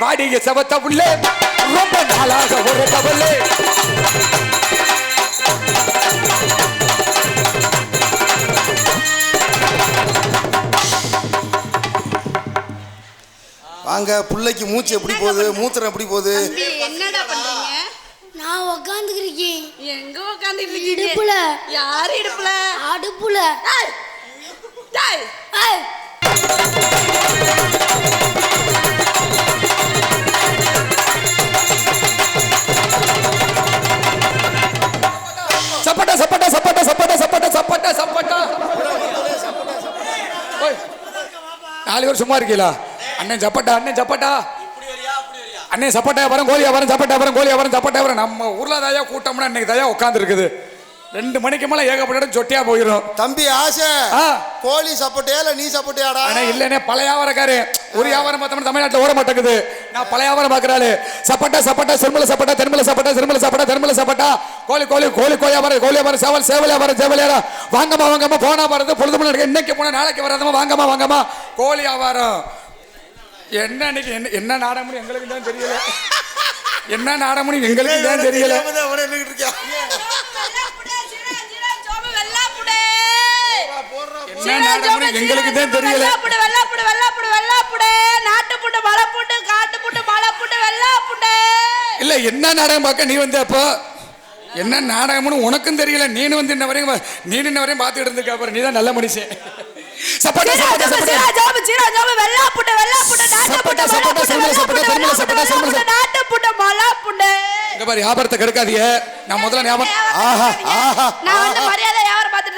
பாடிய செவத்த புள்ளே ரொம்ப நாளாக ஒரு கவலை வாங்க புள்ளைக்கு மூச்சு எப்படி போகுது? மூத்திரம் எப்படி போகுது? என்னடா பண்றீங்க? நான் உக்காந்துருக்கேன் எங்க உட்காந்துட்டு இருக்கீங்க இடுப்புல. யார் இடுப்புல? அடுப்புல. டேய், டேய், ஏய், நாலு பேர் சும்மா இருக்கீங்களா? அண்ணன் சப்பட்டா அண்ணன் சப்பட்டா. அண்ணன் சப்பட்டா வரம் கோழி வரம் சப்பட்டா வரம் கோழி வரம் சப்பட்டா வரம் நம்ம ஊர்ல தாயா கூட்டம்னா இன்னைக்கு தாயா உட்காந்துருக்குது ரெண்டு மணிக்கு மேல ஏகப்பட்ட இடம் சொட்டியா போயிடும். தம்பி ஆசை. ஆ. கோழி சாப்பிட்டியா இல்ல நீ சாப்பிட்டியாடா ஆனா இல்லனே பழைய வியாபாரக்காரு. ஒரு வியாபாரம் பார்த்தோம்னா தமிழ்நாட்டுல ஓட மாட்டேங்குது. நான் பழைய வியாபாரம் பார்க்கறாளு. சப்பட்டா சப்பட்டா செருமல சப்பட்டா தெருமல சப்பட்டா செருமல சப்பட்டா தெருமல சப்பட்டா. கோழி கோழி கோழி கோழி வியாபாரம் கோழி வியாபாரம் சேவல் சேவல் வியாபாரம் சேவல் வியாபாரம். வாங்கம்மா வாங்கம்மா போனா வரது பொழுது மணி இன்னைக்கு போனா நாளைக்கு வராதம்மா வாங்கம்மா வாங்கம்மா. கோழி வியாபாரம். என்ன இன்னைக்கு என்ன என்ன நாடகம்னு எங்களுக்கு தான் தெரியல. என்ன நாடகம்னு எங்களுக்கு தான் தெரியல தெரியாம தான் அவனே நின்னுகிட்டு இருக்கான். வெள்ளாப்புடே, சீரா, சீரா, சோமு, வெள்ளாப்புடே. என்ன சீரா, நாடகம்னு சோமு, எங்களுக்கு தான் தெரியல. வெள்ளாப்புடு, வெள்ளாப்புடு, வெள்ளாப்புடு, வெள்ளாப்புடே. நாட்டுப்புட்டு, மலைப்புட்டு, காட்டுப்புட்டு, மலைப்புட்டு, வெள்ளாப்புடே. இல்ல என்ன நாடகம் பார்க்க நீ வந்து அப்போ? என்ன நாடகம்னு உனக்கும் தெரியல நீனு வந்து இன்ன வரையும் நீ இன்ன வரையும் அப்புறம் நீ தான் நல்ல மனுஷன். சப்போட்டா சப்போட்டா சப்போட்டா. சீரா, சோமு, சீரா, சோமு, வெள்ளாப்புட்டு, வெள்ளாப்புட்டு, நாட்டுப்புட்டு, சப்போட்டா, சப்போட்டா, சப்போட்டா, வெள்ளாப்புட்டு, செருமல சப்போட்டா, செருமல வெள்ளாப்புட்டு, நாட்டுப்புட்டு, மலைப்புட்டு. இங்க பாரு வியாபாரத்தை கெடுக்காதீங்க. நான் முதல்ல ஞாபகம் ஆஹா, ஆஹா, நான் வந்து மரியாதை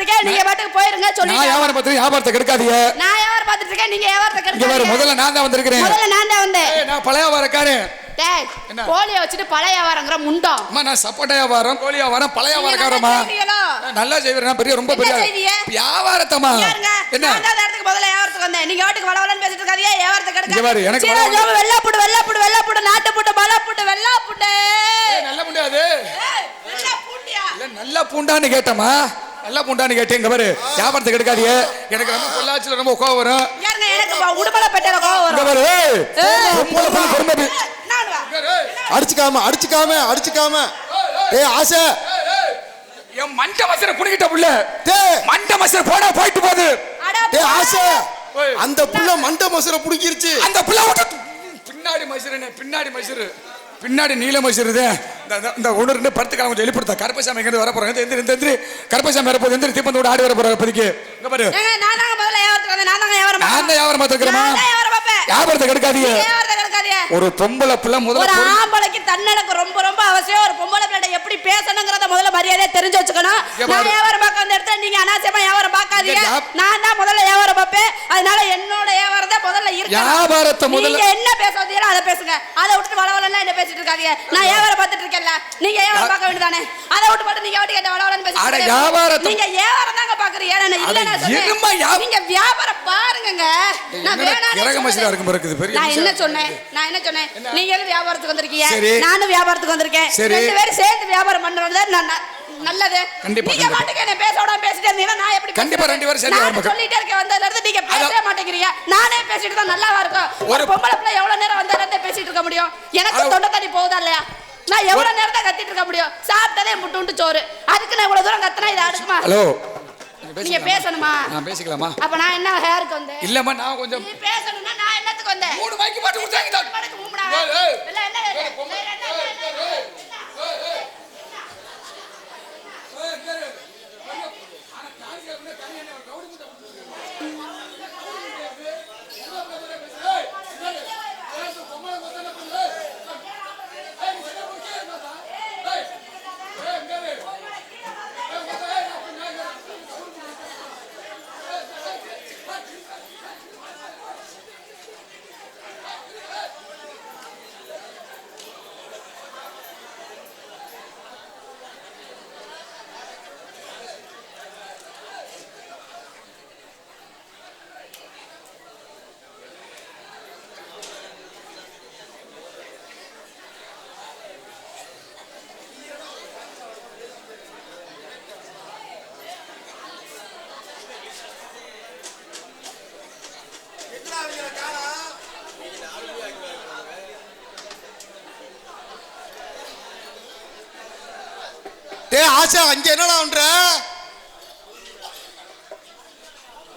பார்த்துட்டு நீங்க பாட்டுக்கு போயிருங்க நான் சொல்லி வியாபாரம் பார்த்து வியாபாரத்தை கெடுக்காதீங்க. நான் வியாபாரம் பார்த்துட்டு இருக்கேன் நீங்க வியாபாரத்தை கெடுக்காதீங்க. முதல்ல நான் தான் வந்திருக்கிறேன். முதல்ல நான் தான் வந்தேன். நான் பழைய வியாபாரக்காரன்? கோழியை வச்சுட்டு பழைய வியாபாரங்கிற முண்டம். அம்மா நான் சப்போட்டா வியாபாரம் கோழி வியாபாரம் பழைய வியாபாரக்காரமா நல்லா செய்வேன் பெரிய ரொம்ப பெரிய யாருங்க? என்ன? இடத்துக்கு முதல்ல வியாபாரத்துக்கு வந்தேன். நீங்க வாட்டுக்கு வளவலன்னு பேசிட்டு இருக்காதீங்க, வியாபாரத்தை இங்க பாரு, எனக்கு கெடுக்காதீங்க. சீரா, வளவலன்னு- ஜோமு, வெள்ளாப்புடு, வெள்ளாப்புடு, வெள்ளாப்புடு, நாட்டுப்புட்டு, மலைப்புட்டு, வெள்ளாப்புட்டு. ஏய், நல்ல முடியாது நல்ல பூண்டான்னு கேட்டமா நல்ல பூண்டான்னு கேட்டேன் இங்க பாரு. வியாபாரத்தை கெடுக்காதீங்க எனக்கு ரொம்ப பொள்ளாச்சில ரொம்ப கோவம் வரும். யாருங்க, எனக்கு உடுமலைப்பேட்டையில கோவம் வரும். பாரு. பொம்பளை பொறுமை அடிச்சுக்காம அடிச்சுக்காம அடிச்சுக்காம. ஏய் ஆசை. என் மண்ட மசரை புடிக்கிட்ட புள்ள. டேய் மண்ட மசர் போனா போயிட்டு போகுது. டேய் ஆசை. அந்த புள்ள மண்டை மசுர புடிக்கிருச்சு அந்த புள்ள பின்னாடி மசுருனே பின்னாடி மசுரு பின்னாடி நீல மசுருது இந்த ஒன்று ரெண்டு பத்து கிழமை கொஞ்சம் எழுப்பிடுத்தா கருப்பசாமி எங்க வர போறாங்க? எந்திரி எந்திரி கருப்பசாமி வர போகுது. எந்திரி தீப்பந்தோட ஆடி வர போறாங்க இப்போதைக்கு. இங்க பாரு. நான் தான். வியாபாரம் நான் தான் வியாபாரம் பார்ப்பேன். வியாபாரத்தை கெடுக்காதீங்க. ஒரு பொம்பளை புள்ள முதல்ல ஒரு ஆம்பளைக்கு தன்னடக்கம் ரொம்ப ரொம்ப அவசியம். ஒரு பொம்பளை பிள்ளை எப்படி பேசணுங்கிறத முதல்ல மரியாதையா தெரிஞ்சு வச்சுக்கணும். நான் பாரு. வியாபாரம் பார்க்க வந்த இடத்துல நீங்க அனாவசியமா வியாபாரம் பார்க்காதீங்க. நான் தான் முதல்ல வியாபாரம் பார்ப்பேன். அதனால என்னோட வியாபாரம் தான் முதல்ல இருக்கு வியாபாரத்தை முதல்ல- நீங்க என்ன பேச வந்தீங்களோ அதை பேசுங்க. அதை விட்டுட்டு வளவலன்னா என்ன பேசிட்டு இருக்காதீங்க. நான் வியாபாரம் பார்த்துட்டு இருக்கேன்ல. நீங்க வியாபாரம் பார்க்க வேண்டியதானே? அதை விட்டு மட்டும் நீங்க வாட்டி கேட்ட வளவலன்னு இருக்காதீங்க. வியாபாரத்தை- நீங்க வியாபாரம் தாங்க பாக்குறீங்க இல்ல நான் நீங்க வியாபாரம் பாருங்கங்க. நான் என்னடா இருக்கும் இருக்குது பெரிய நான் என்ன. சொன்னேன்? நான் என்ன சொன்னேன்? நீங்களும் வியாபாரத்துக்கு வந்திருக்கீங்க. நானும் வியாபாரத்துக்கு வந்திருக்கேன். ரெண்டு பேரும் சேர்ந்து வியாபாரம் பண்றது நான் நல்லது. கண்டிப்பா, நீங்க என்ன பேசிட்டே இருந்தீங்கன்னா நான் எப்படி கண்டிப்பா? ரெண்டு பேரும் சேர்ந்து நான் வியாபாரம் சொல்லிட்டே இருக்கேன் வந்ததுல இருந்து நீங்க பேசவே. மாட்டேங்கிறீங்க. நானே பேசிட்டு தான் நல்லாவா இருக்கும். ஒரு பொம்பளை பிள்ளை எவ்வளவு நேரம் வந்ததுல இருந்தே பேசிட்டு இருக்க முடியும்? எனக்கு. தொண்டை தண்ணி போகுதா இல்லையா? நான் எவ்வளவு நேரம் தான் கத்திட்டு இருக்க முடியும்? சாப்பிட்டதே முட்டு சோறு. அதுக்கு நான் இவ்வளவு தூரம் கத்தினா இது அடுக்குமா? ஹலோ. நீங்க பேசணுமா? நான் பேசிக்கலாமா? அப்ப நான் என்ன ஹேருக்கு வந்தேன்? இல்லம்மா நான் கொஞ்சம் நீ பேசணும்னா நான் என்னத்துக்கு வந்தேன்? மூணு மைக்கு மட்டும் கொடுத்தாங்க தான் பாட்டு மூணா இல்ல இல்ல டேய் ஆசை அங்க என்னடா பண்ற?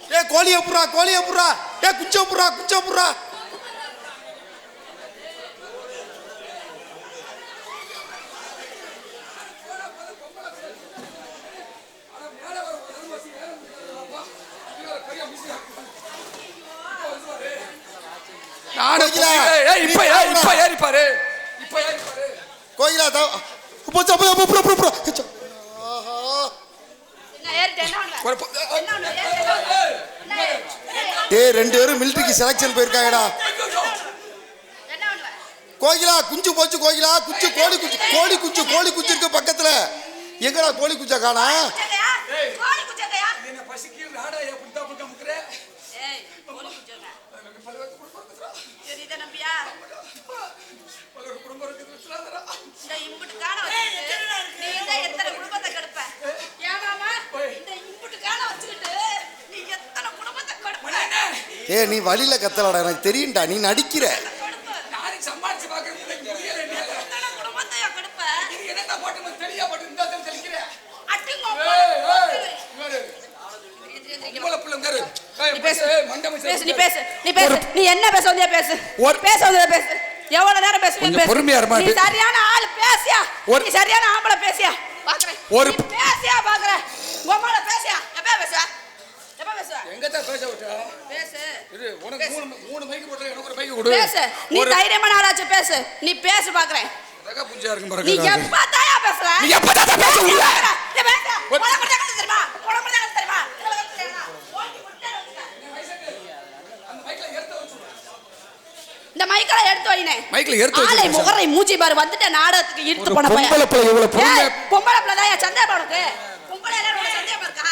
டேய் கோழிய புறா கோழிய புறா டேய் குஞ்ச புறா குஞ்ச புறா கோயிலா? தா அப்போ அப்போ புறா புறா ரெண்டு பேரும் மிலிட்டரிக்கு செலக்ஷன் போயிருக்காங்கடா. கோகிலா குஞ்சு போச்சு கோகிலா. குஞ்சு கோழி குஞ்சு கோழி குஞ்சு கோழி குஞ்சு இருக்கு பக்கத்துல. எங்கடா கோழி குஞ்சா காணா குச்சக்கையா? கோழி குச்சக்கையா? என்ன பசிக்கு நாடா எப்படி தான் புடிக்க முக்குறே ஏய், கோழி குச்சக்கை. சரி, இதை நம்பியா? ஒரு குடும்பம் இருக்குது விட்டுறாதடா. இந்த இம்புட்டு காண வச்சுக்கிட்டு, நீ தான் எத்தனை குடும்பத்தை கெடுப்ப? ஏன் மாமா? இந்த இம்புட்டு காண வச்சுக்கிட்டு, நீ எத்தனை குடும்பத்தை கெடுப்ப? ஏய் நீ வழியில கத்தலடா எனக்கு தெரியும்டா நீ நடிக்கிற கெடுப்ப. நானே சமாளிச்சு பார்க்கறது எனக்கு முடியல என்னால. எத்தனை குடும்பத்தையா கெடுப்ப? இது என்னடா போட்டு நம்ம தெரியா போட்டு இந்த இடத்துல தெளிக்கிறேன் அட்டுங்க ஏய், நீ. ஏய், மண்டை மச்சான். பேசு நீ பேசு நீ பேசு. நீ என்ன பேச வந்தியா பேசு. ஒரு- பேச வந்தியா பேசு. எவ்வளவு நேரம் பேசுவீங்க பொறுமையா இருமா. நீ சரியான ஆள் பேசியா. ஒரு- நீ சரியான ஆம்பளை பேசியா. பாக்குறேன் ஒரு- நீ பேசியா பாக்குறேன். உமால பேசியா. பேச விட்டா? பேசு. இரு, உனக்கு மூணு மூணு மைக்கு போட்டு எனக்கு ஒரு மைக்கு கொடு. பேசு. நீ ஒரு தைரியமான ஆளாச்சு பேசு. நீ பேசு பாக்குறேன். ரக புஞ்சா இருக்கும் நீ எப்ப தாயா பேசுற? நீ எப்ப தாத்தா பேச விடுவ? நீ பேசு. ஒரு- உனக்கு மட்டும் கண்டு தெரியுமா? உனக்கு மட்டும் கண்டு தெரியுமா? தெரியுமா? இந்த மைக்கல எடுத்து வைனே. மைக்ல எடுத்து ஆளை முகரை மூஞ்சி பாரு வந்துட்ட நாடகத்துக்கு இழுத்து போன பையன். பொம்பளை பிள்ளை இவ்வளவு பொறுமையா- ஏய், பொம்பளை பிள்ளை தான் சந்தேகம் உனக்கு பொம்பளை எல்லாரும் உனக்கு சந்தேகம் இருக்கா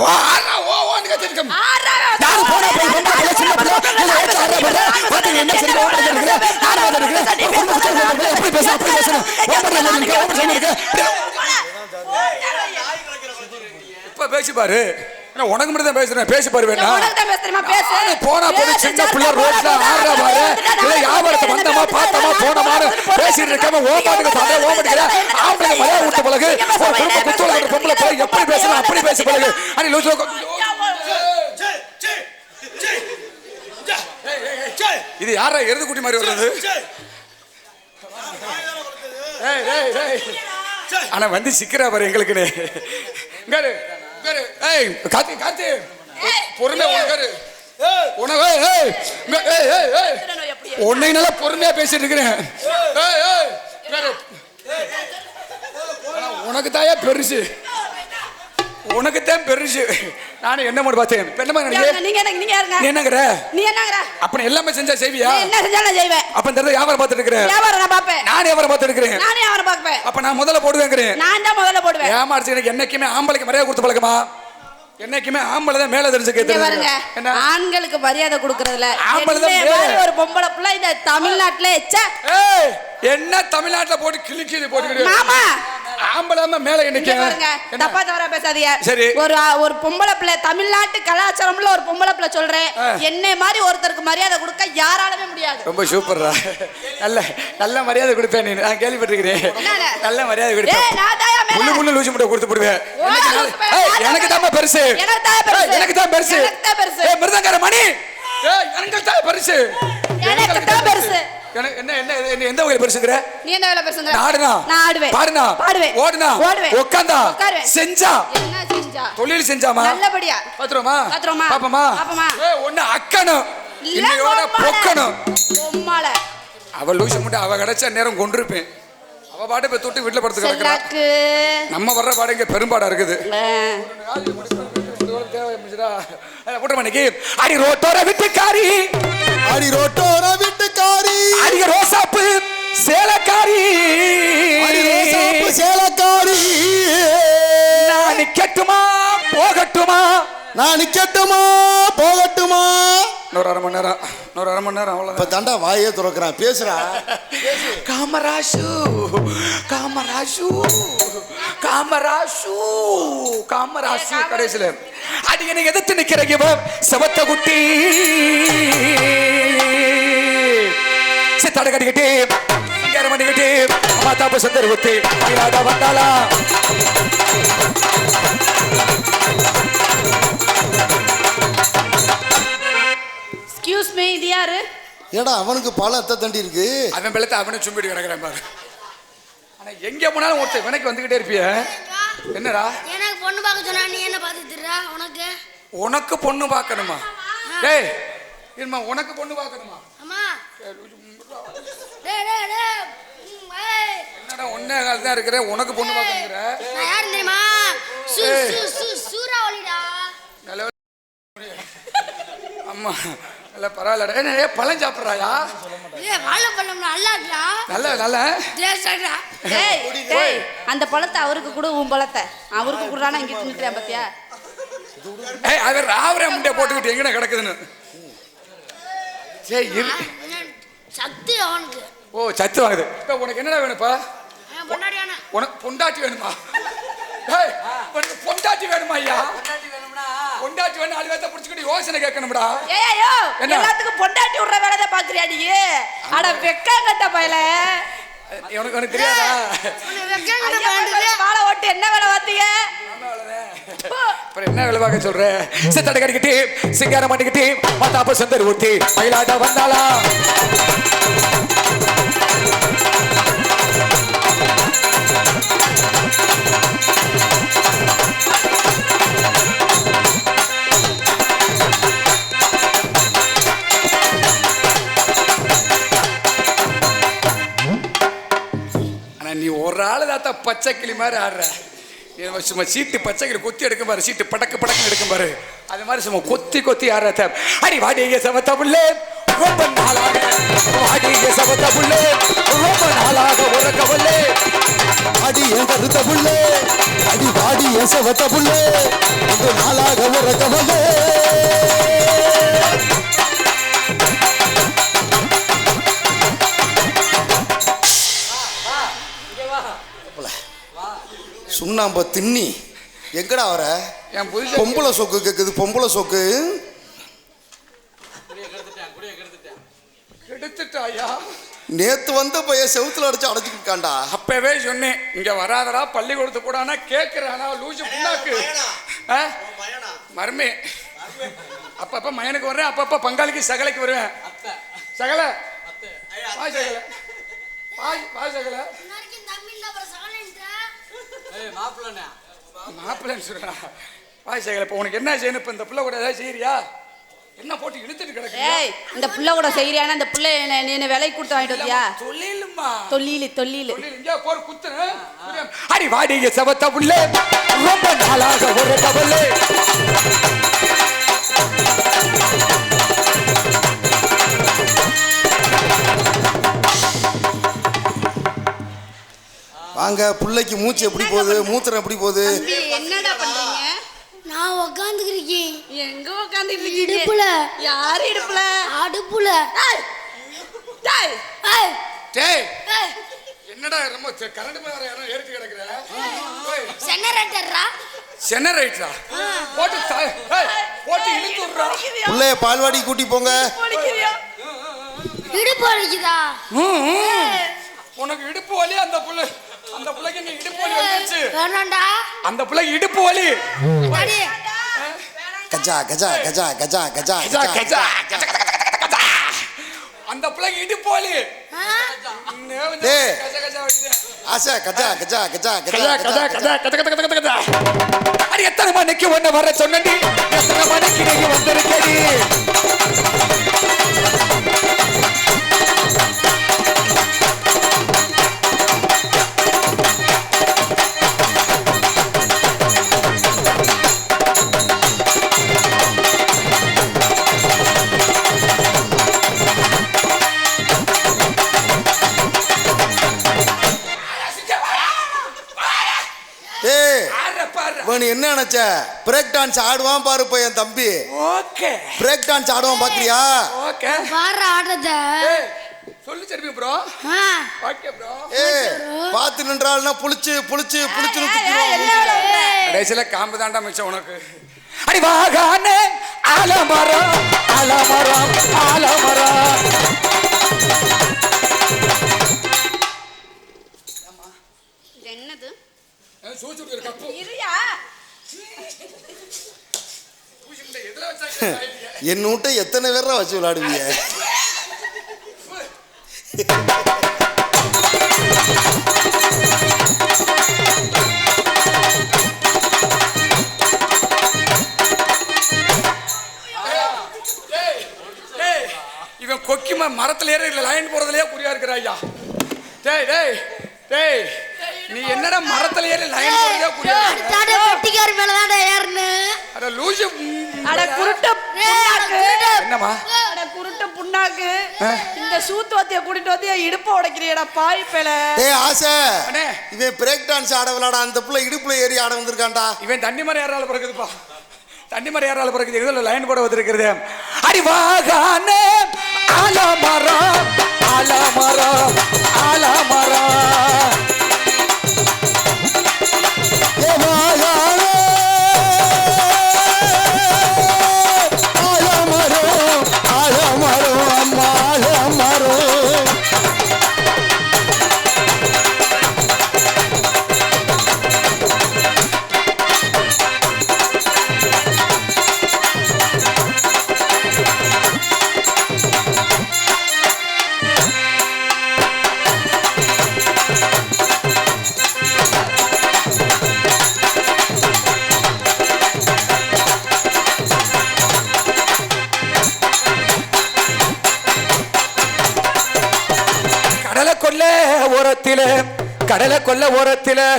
வாடா ஓ ஓன்னு கத்திருக்கம் ஆறா யாரு போனா போய் பொம்பளை பிள்ளை, சின்ன பிள்ளை, ஆடுற பிள்ளை, பாத்தீங்க என்ன சரி, ஓட ஓட குடும்பம் வச்சு ஒரு பிள்ளை, எப்படி பேச, அப்படி பேசணும், என்ன இருக்கு, என்ன இருக்கு, இப்ப பேசி பாரு உனக்கு மட்டும் தான் பேசுறேன். பேசி பாரு வேணா. போனா போது சின்ன பிள்ளை ரோட்ல ஆடுற பாரு இல்ல வியாபாரத்தை வந்தமா பார்த்தமா போடா, போன மாதிரி. போடா, பேசிட்டு இருக்காம ஓமாட்டுக்கு போடா, ஓமாட்டுக்கிற போடா, ஆம்பளை மலையா விட்ட பழகு ஒரு குடும்ப குத்தோல ஒரு பொம்பளை பிள்ளை எப்படி பேசணும்? அப்படி பேசி பழகு. அடி லூசு இது யாரா எருது குட்டி மாதிரி வருது ஏய் ஏய் ஏய். ஆனா வந்து சிக்கிறா பாரு எங்களுக்குன்னு. இங்காரு ஏய் காத்தி காத்தி. பொறுமையா உனக்காரு. உனக்கு ஏய் ஏய் ஏய் ஏய் உன்னை நல்லா பொறுமையா பேசிட்டு இருக்கிறேன். ஏய் ஏய். உனக்கு தாயா பெருசு. உனக்கு தான் பெருசு. நானும் என்ன பார்த்தேன்? நினைக்கிறேன்? நீங்க நீங்க யாருங்க? நீ என்னங்கிற? நீ என்னங்கற? அப்ப எல்லாமே செஞ்சா செய்வியா? என்ன செஞ்சாலும் செய்வேன். அப்ப இந்த வியாபாரம் பார்த்துட்டு இருக்கிறேன். வியாபாரம் நான் பாப்பேன் நான் வியாபாரம் பார்த்துட்டு இருக்கிறேன். நானே பாப்பேன் அப்ப நான் முதல்ல போடுவேங்கிறேன். நான் தான் முதல்ல போடுவேன். எனக்கு என்னைக்குமே ஆம்பளைக்கு மரியாதை கொடுத்து பழக்கமா? என்னைக்குமே ஆம்பளை தான் மேல தெரிஞ்சு பாருங்க என்ன? ஆண்களுக்கு மரியாதை கொடுக்கறதுல ஆம்பளை தான். ஒரு பொம்பளை பிள்ளை இந்த தமிழ்நாட்டுல என்ன தமிழ்நாட்டுல போட்டு கிழிக்கிது போட்டு மாமா ஆம்பளை மேல என்ன? தப்பா தவறா பேசாதீங்க. சரி. ஒரு ஒரு பொம்பளை பிள்ளை தமிழ்நாட்டு கலாச்சாரம்ல ஒரு பொம்பளை பிள்ளை சொல்றேன். என்னை மாதிரி ஒருத்தருக்கு மரியாதை கொடுக்க யாராலுமே முடியாது. ரொம்ப சூப்பர்ரா. நல்ல நல்ல மரியாதை கொடுப்பேன் நீ. நான் கேள்விப்பட்டிருக்கிறேன்? நல்ல மரியாதை கொடுப்பேன். முள்ளு முள்ளு லூசி முட்டை கொடுத்து போடுவேன் எனக்கு தான் பெருசு. எனக்கு தான் பெருசு. எனக்கு மிருதங்கார மணி. எனக்கு தான் பெருசு. எனக்கு தான் பெருசு. எனக்கு என்ன என்ன என்ன- எந்த வகை பெருசுங்கிற நீ பேசுங்க நான் ஆடுனா நான் ஆடுவேன். பாடுனா? பாடுவேன். ஓடுனா? ஓடுவேன். செஞ்சா? என்ன செஞ்சா? தொழில் செஞ்சாமா? நல்லபடியா. பாத்துருமா பாத்துருவோமா? பாப்பமா? பாப்போமா? ஏய் ஒண்ணு அக்கணும். இன்னையோட பொக்கணும். பொம்மால அவ லூசு மட்டும் அவ கிடைச்ச நேரம் கொண்டிருப்பேன். அவ பாட்டு போய் தொட்டு வீட்டுல படுத்து கிடக்குறா. நம்ம வர்ற பாடு இங்க பெரும்பாடா இருக்குது. புட்டமணிக்கு அடி ரோட்டோர விட்டுக்காரி. அடி ரோட்டோர வீட்டுக்காரி. அடி ரோசாப்பு சேலக்காரி. சேலக்காரி. நான் நிக்கட்டுமா போகட்டுமா? நான் நிக்கட்டுமா? போகட்டுமா? இன்னொரு அரை மணி நேரம் இன்னொரு அரை மணி நேரம் இப்ப அவ்வளோ தாண்டா வாயே துறக்கிறான் பேசுறா காமராசு காமராசு காமராசு காமராசு கடைசியில. அடி என்னை எதிர்த்து நிக்கிற இவன் செவத்த குட்டி. சித்தாட கட்டிக்கிட்டு சிங்காரம் பண்ணிக்கிட்டு அம்மா தாப்பு சுந்தர் ஊத்தி யாரு? ஏடா அவனுக்கு பல அத்தை தண்டி இருக்கு. அவன் வெள்ளத்தை அவனை சும்பிட்டு கிடக்குறான் பாரு. ஆனா எங்க போனாலும் ஒருத்தர் வினைக்கு வந்துகிட்டே இருப்பிய. என்னடா? எனக்கு பொண்ணு பார்க்க சொன்னா நீ என்ன பார்த்து திடுறா உனக்கு? உனக்கு பொண்ணு பார்க்கணுமா? டேய் இருமா உனக்கு பொண்ணு பார்க்கணுமா? அம்மா. டேய் டேய் டேய். என்னடா ஒன்னே கால் தான் இருக்கிற? உனக்கு பொண்ணு பார்க்கணுங்கிற? நான் யாரு தெரியுமா? சு. சு சு சூறாவளிடா நல்ல அம்மா. நல்ல பரவாயில்லடா ஏய், ஏய் பழம் சாப்பிட்றாயா? ஏய் வாழைப்பழம் நல்லா இருக்கா நல்ல. நல்ல டேஸ்டா டேய் டேய் அந்த பழத்தை அவருக்கு கொடு உன் பழத்தை. அவருக்கு குடுறானா இங்க தின்னுட்டேன் பாத்தியா? ஏய் அது ராவரே முட்டைய போட்டுக்கிட்டு எங்கடா கிடக்குதுன்னு? சரி இரு. சத்து அவனுக்கு. ஓ சத்து வாங்குது. இப்போ உனக்கு என்னடா பொண்டாடியான உனக்கு பொண்டாட்டி வேணுமா? ஏய் உனக்கு பொண்டாட்டி வேணுமா ஐயா? பொண்டாட்டி வேணும் நாலு பேர்த்த பிடிச்சிக்கிட்டு யோசனை கேட்கணும்டா. என்ன? எல்லாத்துக்கும் பொண்டாட்டி விடுற வேலை தான் பாக்குறியா நீ? அட வெக்கா கட்ட பயல. உனக்கு உனக்கு தெரியாதா? வாழை ஓட்டு என்ன வேலை பார்த்தீங்க அப்புறம் என்ன வேலை பார்க்க சொல்ற? சித்தடை கட்டிக்கிட்டு சிங்காரம் பண்ணிக்கிட்டு மத்தாப்ப சுந்தர் ஊத்தி மயிலாட்ட வந்தாளா? ஒரு ஆள் தாத்தா பச்சை கிளி மாதிரி ஆடுற. சும்மா சீட்டு பச்சை கிளி கொத்தி எடுக்கும் பாரு சீட்டு படக்கு படக்கு எடுக்கும் பாரு. அது மாதிரி சும்மா கொத்தி கொத்தி ஆடுற அடி வாடிங்க சமத்த புள்ளே ரொம்ப நாளாக வாடிங்க சமத்த புள்ளே ரொம்ப நாளாக உறக்க புள்ளே அடி என் கருத்த புள்ளே அடி வாடி என் செவத்த புள்ளே ரொம்ப நாளாக உறக்கவல்லே சுண்ணாம்ப தின்னி. எங்கடா வர? என் புதுசு பொம்பளை சொக்கு கேக்குது பொம்பளை சொக்கு. கெடுத்துட்டாயா? நேத்து வந்த பையன் செவுத்துல அடிச்சு அடைச்சுக்கிட்டான்டா அப்பவே சொன்னேன் இங்க வராதடா பள்ளிக்கூடத்து கூடானா கேக்குறானா லூசு புண்ணாக்கு. ஆ? மருமே. அப்பப்ப மயனுக்கு வர்றேன் அப்பப்ப பங்காளிக்கு சகலைக்கு வருவேன். சகல? வா சகல. வா வா சகல. மாப்பிள்ளைன்னு சொல்றா. வா சகல இப்போ உனக்கு என்ன செய்யணும்? இப்போ இந்த பிள்ளை கூட ஏதாவது செய்யறியா? என்ன போட்டு இழுத்துட்டு கிடக்கு ஏய் இந்த புள்ள கூட செய்யறியானா? இந்த புள்ள என்ன நீ என்ன விலைக்கு கொடுத்து வாங்கிட்டு வந்தியா? தொழிலுமா தொல்லியில தொல்லியில தொழில். இங்கே போற குத்துன அடி வாடிங்க செவத்த புள்ளே. ரொம்ப நாளாக ஒரு கவலை வாங்க பிள்ளைக்கு மூச்சு எப்படி போகுது? மூத்திரம் எப்படி போகுது? என்னடா பண்றீங்க? நான் உக்காந்துக்கிருக்கேன் எங்க இருக்கீங்க இடுப்புல. யார் இடுப்புல? அடுப்புல. டேய், டேய், என்னடா ரொம்ப கரண்ட் மேல யாரும் ஏறிட்டு கிடக்குற. ஏய், ஜெனரேட்டர்ரா ஜெனரேட்டரா போட்டு போட்டு இழுத்து விடுறா? பிள்ளைய பால்வாடி கூட்டி போங்க? இடுப்பு வலிக்குதா. உனக்கு இடுப்பு வலி அந்த புள்ள? அந்த பிள்ளைக்கு இடுப்பு வலி வந்துருச்சு வேணாண்டா அந்த பிள்ளைக்கு இடுப்பு வலி கஜா கஜா கஜா கஜா கஜா கஜா, கஜா. அந்த பிள்ளைக்கு இடுப்பு வலி டேய். கஜா, கஜா வருது. ஆசை கஜா கஜா கஜா கஜா, கஜா கஜா, கஜா கஜா, கஜா, கஜா. அடி எத்தனை மணிக்கு ஒண்ணு வர சொன்னடி எத்தனை மணிக்கு நீங்க வந்திருக்கடி இவன் என்ன நினைச்ச? பிரேக் டான்ஸ் ஆடுவான் பாரு போய் என் தம்பி. ஓகே. பிரேக் டான்ஸ் ஆடுவான் பாக்குறியா? ஓகே. ஆட்டத்தை ஏய், சொல்லு சரி ப்ரோ ஓகே ப்ரோ ஏய் பார்த்து நின்றாள்னா புளிச்சு புளிச்சு பண்ற? கடைசியில காம்பு தாண்டா மிச்சம் உனக்கு. அடி வாகானே ஆலமரம் ஆலமரம் ஆலமரம். சூச்சு ஒரு கப்பு இருயா பூசிக்குள்ள எதுல வச்சாங்க என்ன விட்டு எத்தனை பேரா வச்சு விளையாடுவீங்க? டேய், டேய், இவன் கொக்கி ம- மரத்துல ஏற இல்ல லைன் போறதுலயே குறியா இருக்கிற ஐயா. டேய் டேய் டேய். நீ என்னடா மரத்துல ஏறி லைன் போறதே குறியா இருக்கிற? அடுத்தாட பெட்டிக்கார் மேலதான்டா ஏறனு. அட லூசு அட குருட்ட அட புண்ணாக்கு. என்னம்மா? அட குருட்ட புண்ணாக்கு. இந்த சூத்துவத்திய கூட்டிட்டு வந்து இடுப்ப உடைக்கிறியடா பாய் பேல. ஏய் ஆசை. இவன் பிரேக் டான்ஸ் ஆட விளையாட அந்த புள்ள இடுப்புல ஏறி ஆட வந்திருக்கான்டா. இவன் தண்ணி மரம் ஏறால பிறகுதுப்பா. தண்ணி மரம் ஏறால பிறகுது. எதுல லைன் போட வந்திருக்கிறது? அறிவாகான ஆலமரம் ஆலமரம் ஆலமரம்.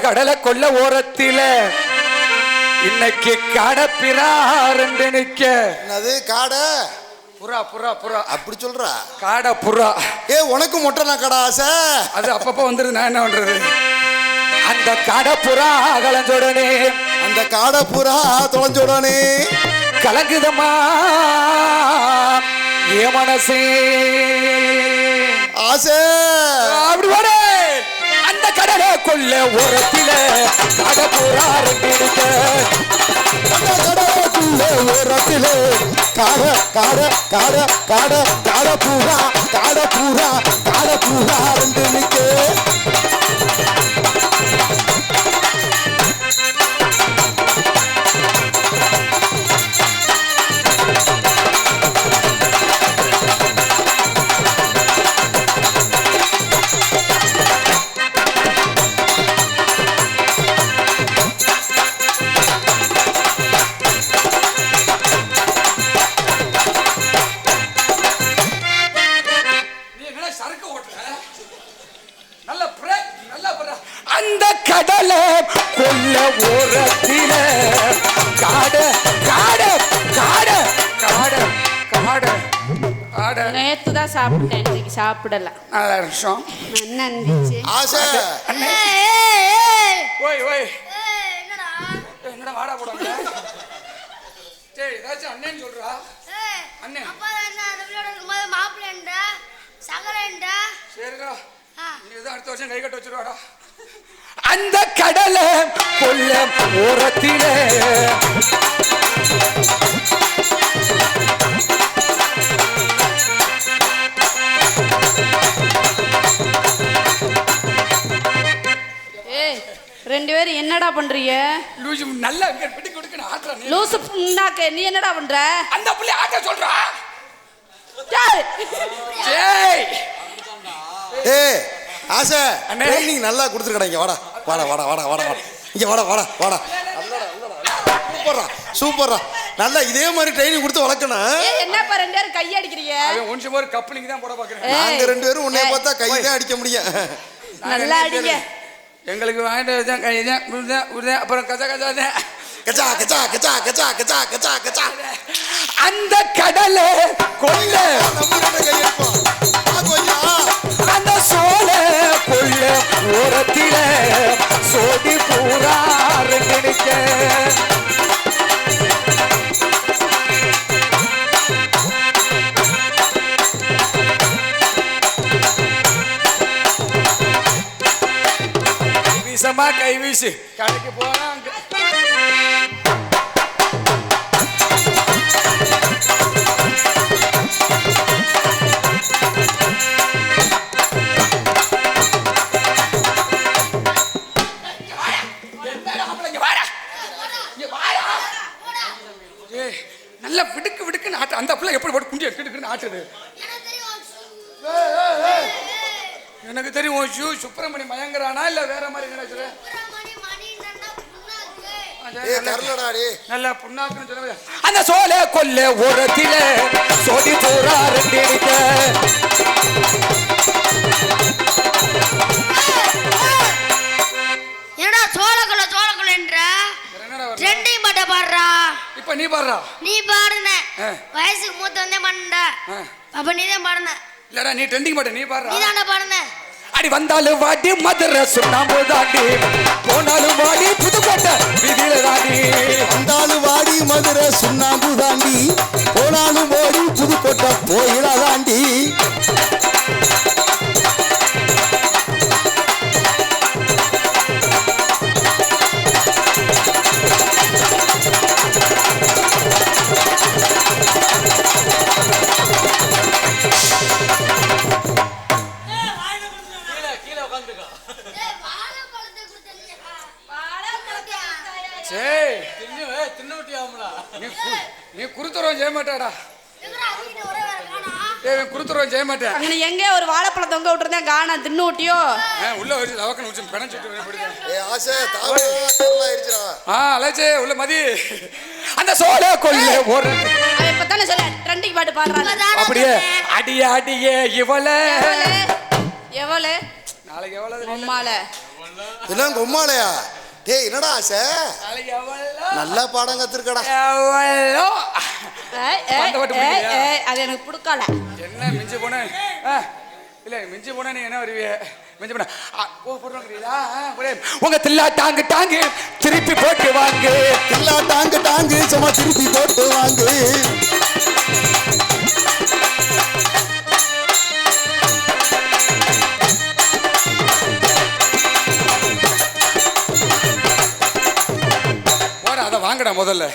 கடலை கொல்ல ஓரத்தில. இன்னைக்கு கடப்பிரா ரெண்டு நிக்க என்னது காடை? புறா புறா புறா. அப்படி சொல்றா? காடை புறா. ஏ உனக்கு மொட்டை கடை ஆசை? அது அப்பப்ப வந்துருது நான் என்ன பண்றது? அந்த கடை புறா கலஞ்சோடனே அந்த காடை புறா தொலைஞ்ச உடனே. கலங்குதம்மா. ஏ மனசே. ஆசை. கொள்ள உரத்தில ஓரத்தில கடை புறா ரெண்டு காட காட காட காட காட பூரா காட பூரா காட பூரா ரெண்டு நிக்க. நேத்து தான் சாப்பிட்டேன் இன்னைக்கு சாப்பிடல. நல்ல இருந்துச்சு ஆசை. அண்ணே ஏய், ஏய், ஏய். ஓய் ஓய். என்னடா? வாடா போடாங்க டேய் ஏதாச்சும் அண்ணேன்னு சொல்றா. ஏய், அண்ணே. அப்பா என்ன தமிழோட இருக்கும்போது சரிடா. நீ எதுவும் அடுத்த வருஷம் கை கட்ட வச்சிருவாடா. அந்த கடலை கொல்ல ஓரத்திலே. ரெண்டு பேரும் என்னடா பண்றீங்க? லூசு நல்லா இங்க பிடி ஆட்றா நீ. லூசு புண்ணாக்கு நீ என்னடா பண்ற? அந்த புள்ளி ஆட்ட சொல்றா. டேய், ஜேய். ஏ ஆசை. ட்ரைனிங் நல்லா கொடுத்துருக்கடா வாடா வாடா வாடா வாடா வாடா வாடா. இங்க வாடா வாடா வாடா. சூப்பர்ரா சூப்பர்ரா. நல்லா இதே மாதிரி ட்ரைனிங் கொடுத்து வளர்க்கணும். ஏய், என்னப்பா ரெண்டு பேரும் கை அடிக்கிறீங்க? ஒன்சு ஒரு கப்ளிங் தான் போட பாக்குறேன் ஏய். நாங்க ரெண்டு பேரும் உன்னை ஏய். பார்த்தா கை தான் அடிக்க முடியும். நல்லா அடிங்க. எங்களுக்கு வாங்கிட்டு தான் கை தான் உருதான் உருதான் அப்புறம் கச்சா கச்சா தான் கச்சா கச்சா கச்சா கச்சா கச்சா கச்சா கச்சா அந்த கடலை கொல்ல அந்த சோழ கொல்ல ஓரத்தில சோடி பூரா ரெண்டு வேகமா கை வீசு கடைக்கு போறாங்க நல்ல விடுக்கு விடுக்குன்னு ஆட்டு அந்த பிள்ளை எப்படி போட்டு குண்டி எடுக்கிட்டு ஆட்டுது. எனக்கு தெரியும் ஷூ சுப்பிரமணி மயங்குறானா இல்ல வேற மாதிரி நல்ல புண்ணாக்குன்னு அந்த சோலை கொல்ல ஓரத்தில சோடி பூரா ரெண்டு இருக்க என்னடா? ரெண்டையும் பாட்ட பாடுறா? இப்ப நீ பாடுறா? நீ பாடுன. வயசுக்கு மூத்த வந்தே. அப்ப நீ தான் பாடுன. இல்லடா நீ ட்ரெண்டிங் மாட்ட நீ பாடுறா? நீ தானே பாடுன. அடி வந்தாலும் வாடி மதுரை சுண்ணாம்பு தாண்டி. போனாலும் வாடி புதுக்கோட்டை வீதியில தாண்டி. வந்தாலும் வாடி மதுரை சுண்ணாம்பு தாண்டி. போன ஊட்டியோ உள்ள வச்சு லவக்கன் வச்சு பிணைச்சிட்டு ஏ ஆசை தாவரா ஆயிடுச்சுடா ஆ அழைச்சே உள்ள மதி. அந்த சோழ கொல்ல ஒரு அவன் இப்போ தானே சொல்ல ட்ரெண்டிங் பாட்டு பாடுறாங்க அப்படியே அடியே அடியே இவள. எவளு? எவளு? நாளைக்கு எவ்வளவு அம்மால என்ன கொம்மாலையா டேய் என்னடா ஆசை? நல்லா பாடம் கத்துருக்கடா. அது எனக்கு பிடிக்கல. என்ன மிஞ்சி போன? ஆ, இல்ல மிஞ்சி போனா நீ என்ன வருவிய? மிஞ்சி போன ஓ போடுறீங்களா உங்க தில்லா டாங்கு டாங்கு. திருப்பி போட்டு வாங்க. எல்லா டாங்கு டாங்கு. சும்மா திருப்பி போட்டு வாங்கு. போற அதை வாங்கடா முதல்ல.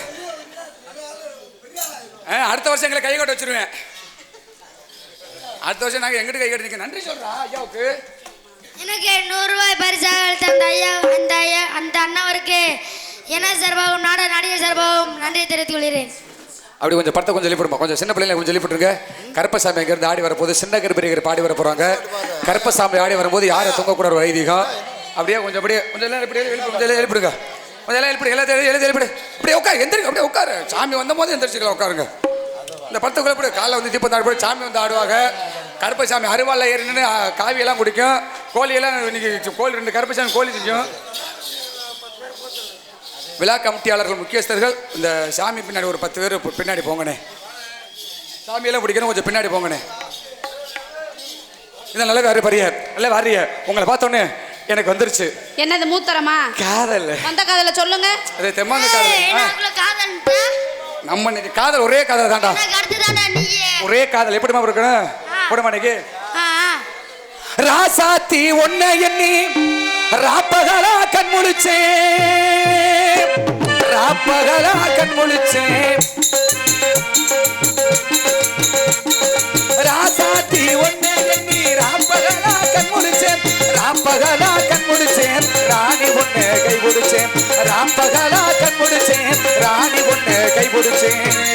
அடுத்த வருஷம் எங்களை கை கட்ட வச்சிருவேன். அடுத்த வருஷம் நாங்க எங்கிட்ட கை கட்டி நிக்க? நன்றி சொல்றா ஐயாவுக்கு. எனக்கு நூறு ரூபாய் பரிசாக அளித்த அந்த ஐயா அந்த ஐயா அந்த அண்ணவருக்கு. என்ன சார்பாகவும் நாட நடிகர் சார்பாகவும் நன்றி தெரிவித்துக் கொள்கிறேன். அப்படி கொஞ்சம் படத்தை கொஞ்சம் சொல்லிவிடுமா? கொஞ்சம் சின்ன பிள்ளைங்க கொஞ்சம் சொல்லிவிட்டுருங்க. கருப்பசாமி இங்கிருந்து ஆடி வரப்போது சின்ன கருப்பரியர் பாடி வர போறாங்க கருப்பசாமி ஆடி வரும்போது யாரை தூங்கக்கூடாது ஒரு ஐதீகம்? அப்படியே கொஞ்சம் அப்படியே கொஞ்சம் எல்லாம் இப்படி எழுப்பி கொஞ்சம் எழுப்பிடுங்க கொஞ்சம் எல்லாம் எழுப்பி எல்லாத்தையும் எழுதி எழுப்பிடு இப்படியே உட்காரு எந்திரிக்க அப்படியே உட்காரு. சாமி வந்த போது எந்திரிச்சுக்கலாம் உட்காருங்க. இந்த படத்துக்குள்ள இப்படி காலைல வந்து தீபம் ஆடி போய் சாமி வந்து ஆடுவாங்க. கருப்பசாமி அருவாளில் ஏறி நின்று காவியெல்லாம் குடிக்கும். கோழியெல்லாம் இன்னைக்கு கோழி ரெண்டு கருப்பசாமி கோழி செஞ்சோம் விழா கமிட்டியாளர்கள் முக்கியஸ்தர்கள் இந்த சாமி பின்னாடி ஒரு பத்து பேர் பின்னாடி போங்கண்ணே. சாமியெல்லாம் பிடிக்கணும் கொஞ்சம் பின்னாடி போங்கண்ணே. இதான் நல்ல வாரி பரிய நல்ல வாரிய. உங்களை பார்த்தோன்னே எனக்கு வந்துருச்சு. என்னது மூத்தரமா? காதல். வந்த காதல சொல்லுங்க. அது தெம்மாங்க காதல். நம்ம இன்னைக்கு காதல் ஒரே காதல் தான்டா. ஒரே காதல். எப்படிமா இருக்கணும்? போடுமா இன்னைக்கு. ராசாத்தி ஒன்ன எண்ணி ராப்பகலா கண் முழிச்சேன் ராப்பகலா கண் முழிச்சேன் ஒண்ணு கை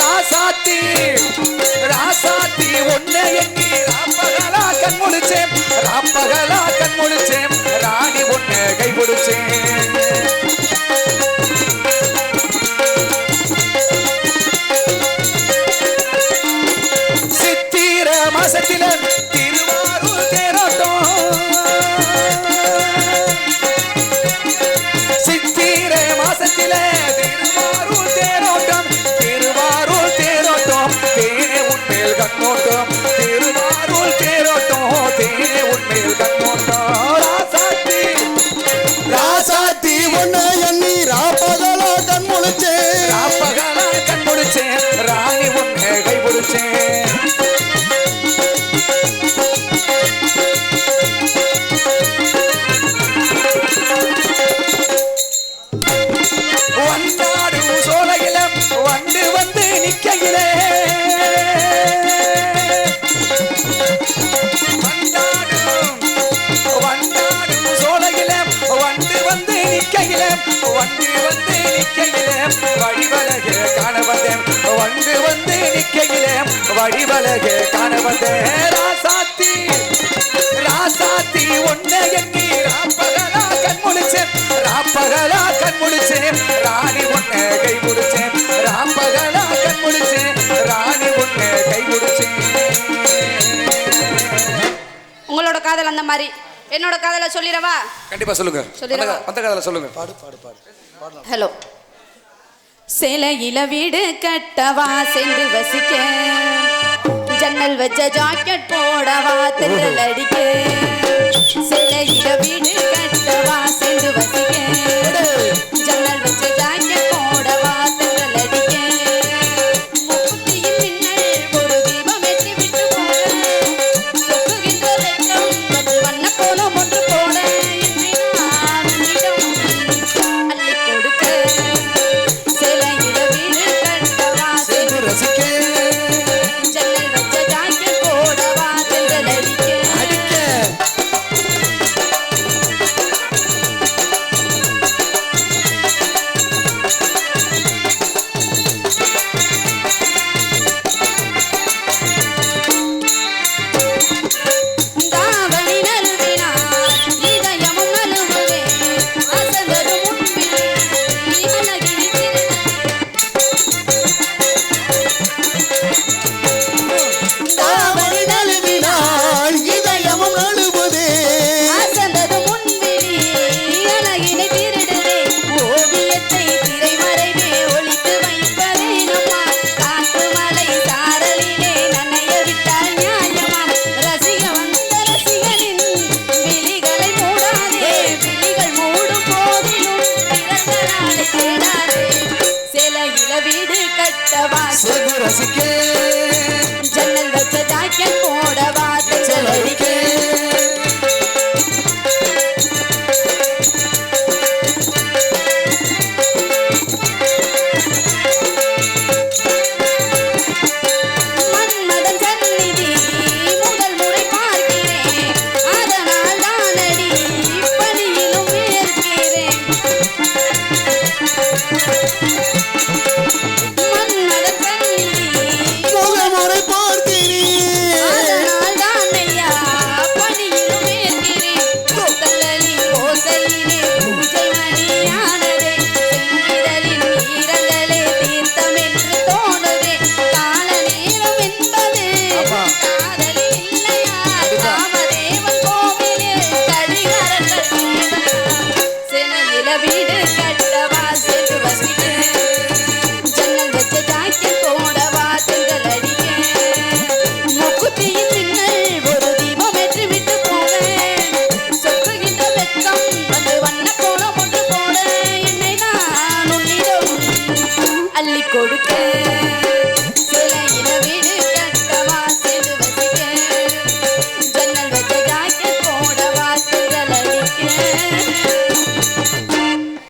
ராசாத்தி ராசாத்தி ஒன்ன எண்ணி ராப்பகலா கண் முழிச்சேன் ராப்பகலா கண் முழிச்சேன் ராணி ஒண்ணு கை பிடிச்சேன். வடிவலகு காண வந்தேன் ராசாத்தி ராசாத்தி ஒன்ன எண்ணி ராப்பகலா கண் முழிச்சேன் ராப்பகலா கண் முழிச்சேன் ராணி ஒன்ன கை முடிச்சேன். ராப்பகலா கண் முழிச்சேன் ராணி ஒன்ன கை முடிச்சேன். உங்களோட காதல் அந்த மாதிரி. என்னோட காதலை சொல்லிடவா? கண்டிப்பா சொல்லுங்க. சொல்லிடவா? அந்த காதலை சொல்லுங்க. பாடு பாடு பாடு. ஹலோ. சிலையில வீடு கட்டவா சென்று வசிக்க. ஜன்னல் வச்ச ஜாக்கெட் போடவா தென்றல் அடிக்க. சிலையில வீடு கட்டவா சென்று வசிக்க.